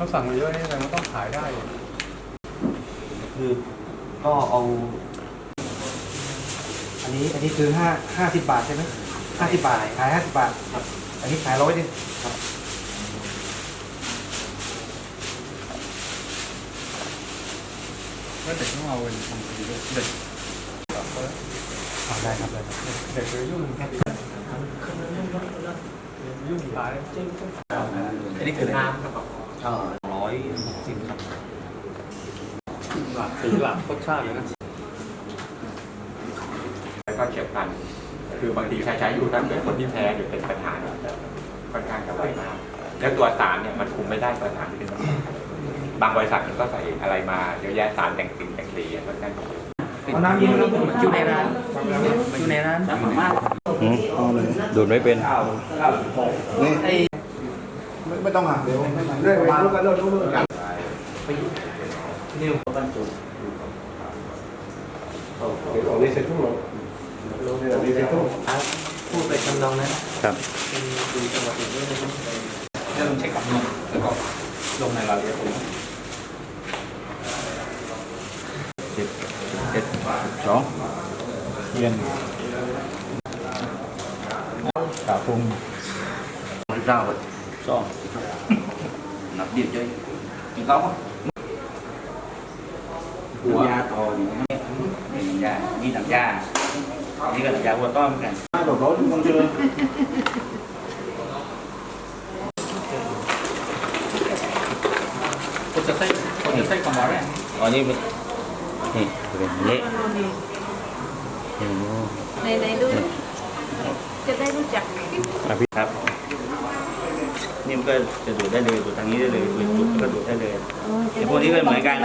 เขาสั่งมาเยอะนี่แต่มันต้องขายได้ คือก็เอา อันนี้อันนี้คือห้าห้าสิบบาทใช่ไหมห้าสิบบาทขายห้าสิบบาทครับ อันนี้ขายร้อยหนึงครับก็เด็กต้องเอาเป็นทำคดีด้วยเด็กอ่าได้ครับได้ครับเด็กเลยยุ่งยุ่งขายอันนี้คือน้ำครับ เอ่อร้อยหกสิบครับหลักสีหลักรสชาติเลยนะแล้วก็เฉียบพลัน คือบางทีใช้ใช้อยู่ถ้าเกิดคนที่แพ้หรือเป็นปัญหาเนี่ยจะค่อนข้างจะไวมาก แล้วตัวสารเนี่ยมันคุมไม่ได้ตัวสารขึ้นมาบางบริษัทมันก็ใส่อะไรมาเยอะแยะสารแต่งสิ่งแต่งสีอะค่อนข้างจะเยอะเอาน้ำเย็นแล้วผมอยู่ในร้านอยู่ในร้านสามารถดูดไม่เป็น นี่ ไม่ต้องห่างเดี๋ยวเรื่อยไปรู้กันเรื่อยรู้กันไปนิ้วบรรจุเดี๋ยวนี้เสร็จทุกโลเดี๋ยวนี้เสร็จทุกพูดไปทำนองนั้นครับเป็นดูจังหวะอื่นด้วยนะครับเริ่มเช็คกับนมแล้วก็ลงในรายละเอียดตรงนี้สิบเอ็ดสิบสองเรียนกาพุงเจ้าสองนับเดียว chơi chỉ có không หัวยาต่ออยู่นี่นี่ยานี่หนังยานี่ก็หนังยาวัวต้อมกัน đồ đó chúng con chưa คนจะใส่คนจะใส่กระบอกเนี่ยอ๋อ นี่เป็นนี่เป็นอย่างนี้โอ้โหในในดูจะได้รู้จักอะพี่ครับนี่มันก็จะดูดได้เลยดูดทางนี้ได้เลยดูดจุดก็ดูดได้เลยอ๋อจะไอ้พวกนี้ก็เหมือนกัน